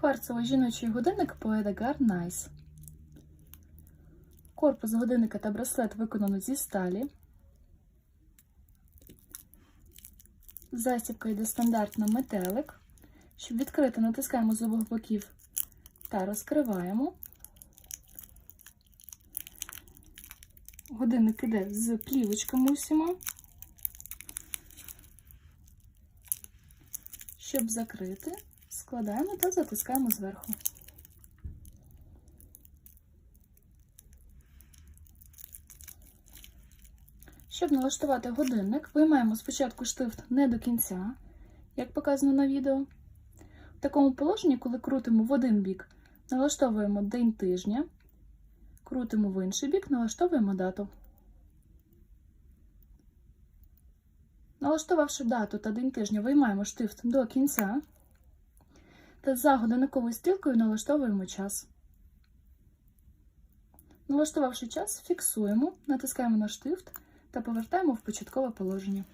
Кварцевий жіночий годинник Poedagar Nice. Корпус годинника та браслет виконано зі сталі. Застібка йде стандартно метелик. Щоб відкрити, натискаємо з обох боків та розкриваємо. Годинник іде з плівочками усіма. Щоб закрити, складаємо та затискаємо зверху. Щоб налаштувати годинник, виймаємо спочатку штифт не до кінця, як показано на відео. В такому положенні, коли крутимо в один бік, налаштовуємо день тижня, крутимо в інший бік, налаштовуємо дату. Налаштувавши дату та день тижня, виймаємо штифт до кінця та за годинниковою стрілкою налаштовуємо час. Налаштувавши час, фіксуємо, натискаємо на штифт та повертаємо в початкове положення.